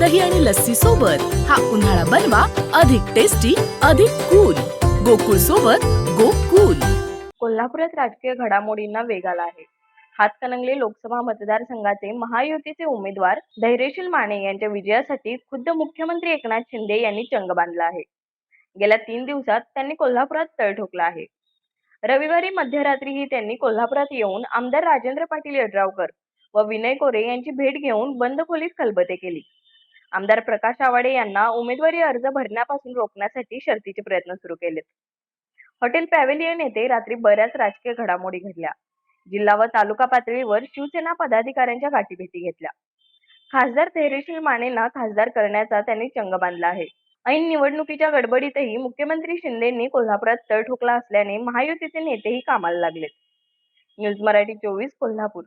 दही आणि लस्सी सोबत हा उन्हाळा बनवा अधिक टेस्टी अधिक कूल गोकुळ सोबत गोकुल. कोल्हापुरात राजकीय घडामोडींना वेग आला आहे. हातकणंगले लोकसभा मतदारसंघाचे महायुतीचे उमेदवार धैर्यशील माने यांच्या विजयासाठी खुद्द मुख्यमंत्री एकनाथ शिंदे यांनी चंग बांधला आहे. गेल्या तीन दिवसात त्यांनी कोल्हापुरात तळ ठोकला आहे. रविवारी मध्यरात्रीही त्यांनी कोल्हापुरात येऊन आमदार राजेंद्र पाटील यड्रावकर व विनय कोरे यांची भेट घेऊन बंद खोलीत खलबते केली. आमदार प्रकाश आवाडे यांना उमेदवारी अर्ज भरण्यापासून रोखण्यासाठी शर्तीचे प्रयत्न सुरू केलेत. हॉटेल पॅव्हेलियन येथे रात्री बऱ्याच राजकीय घडामोडी घडल्या. जिल्हा व तालुका पातळीवर शिवसेना पदाधिकाऱ्यांच्या गाठीभेटी घेतल्या. खासदार धैर्यशील मानेंना खासदार करण्याचा त्यांनी चंग बांधला आहे. ऐन निवडणुकीच्या गडबडीतही मुख्यमंत्री शिंदेंनी कोल्हापुरात तळ ठोकला असल्याने महायुतीचे नेतेही कामाला लागलेत. न्यूज मराठी चोवीस कोल्हापूर.